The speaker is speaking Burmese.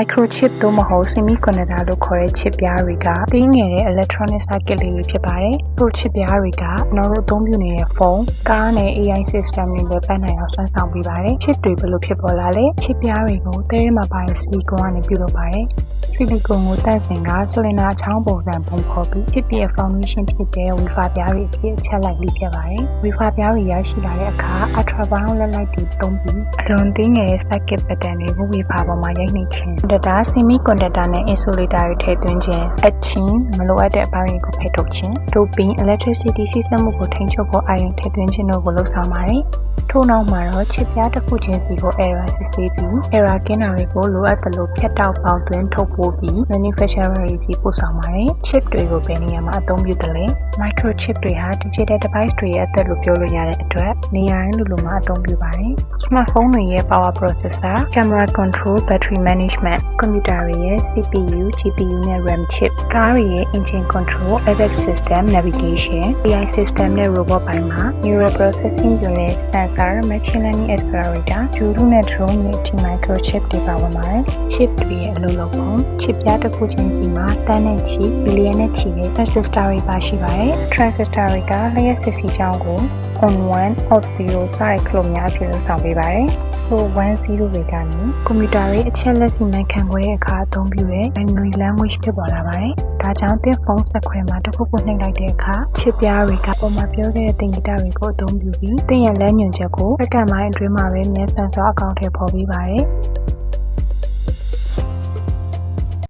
microchip သို့မဟုတ် semiconductor လို့ခေါ်တဲ့ chip ပြားတွေကသေးငယ်တဲ့ electronic circuit လေးတွေဖြစ်ပါတယ်။ microchip ပြားတွေကကျွန်တော်တို့အသုံးပြုနေတဲ့ဖုန်း၊ကားနဲ့ AI system တွေလည်းပတ်နိုင်အောင်စွမ်းဆောင်ပေးပါတယ်။ chip တွေဘယ်လိုဖြစ်ပေါ်လာလဲ။ chip ပြားတွေကိုသဲထဲမှာပါတဲ့ silicon ကနေပြုလုပ်ပါတယ်။ silicon ကိုတန့်စင်က cylinder အချောင်းပုံစံပုံဖော်ပြီး chip ရဲ့ foundation ဖြစ်တဲ့ wafer ပြားတွေအဖြစ် အချက်လိုက်လေးဖြတ်ပါတယ်။ wafer ပြားတွေရရှိလာတဲ့အခါ ultraviolet light တွေသုံးပြီး အလွန်သေးငယ်တဲ့ circuit pattern တွေကို wafer ပေါ်မှာရိုက်နှိပ်ခြင်း conductor semiconductor နဲ့ insulator တွေထည့်သွင်းခြင်းအပ်ခြင်းမလိုအပ်တဲ့အပိုင်းတွေကိုဖယ်ထုတ်ခြင်းတို့ပြီး electricity စီးဆင်းမှုကိုထိန်းချုပ်ဖို့အာရုံထည့်သွင်းခြင်းတို့ကိုလုပ်ဆောင်ပါတယ်။ထို့နောက်မှာတော့ chip ပြားတစ်ခုချင်းစီကို error စစ်ဆေးပြီး error ကင်းတာတွေကိုလိုအပ်သလိုဖြတ်တောက်ပေါင်းသွင်းထုတ်ပိုးပြီး manufacturer တွေစီပို့ဆောင်ပါတယ်။ chip တွေကိုဘယ်နေရာမှာအသုံးပြုသလဲ microchip တွေဟာ digital device တွေရဲ့အသက်လို့ပြောလို့ရတဲ့အတွက်နေရာတိုင်းလိုလိုမှာအသုံးပြုပါတယ်။ smartphone တွေရဲ့ power processor, camera control, battery management, ကွန်ပျူတာတွေရဲ့ CPU, GPU နဲ့ RAM chip, ကားတွေရဲ့ engine control, ADAS system, navigation, AI system နဲ့ robot ပိုင်းမှာ neural processing unit, sensor, machine learning accelerator, ဂျူရုနဲ့ drone တွေအထိ microchip တွေပါဝင်ပါတယ်။ chip တွေရဲ့အလုပ်လုပ်ပုံ chip ပြားတစ်ခုချင်းစီမှာတန်းနဲ့ချီ ဘီလီယံနဲ့ချီတဲ့ transistor တွေပါရှိပါတယ်။ transistor တွေကလျှက်စစ်စီကြောင်းကို on 1 off 0စတဲ့ခလို့များအဖြစ်လုပ်ဆောင်ပေးပါတယ်။ထို1 0တွေကနေကွန်ပျူတာတွေအချက်လက်စီမံခန့်ခွဲတဲ့အခါအသုံးပြုတဲ့ binary language ဖြစ်ပေါ်လာပါတယ်။ဒါကြောင့်သင့်ဖုန်းဆက်ခွဲမှာတစ်ခုခုနှိပ်လိုက်တဲ့အခါ chip ပြားတွေကပုံမှာပြောခဲ့တဲ့သင်္ကေတတွေကိုအသုံးပြုပြီးသင်ရဲ့လမ်းညွှန်ချက်ကိုစက္ကန့်ပိုင်းအတွင်းမှာပဲမြန်ဆန်စွာအကောင့်ထဲပေါ်ပေးပါတယ်။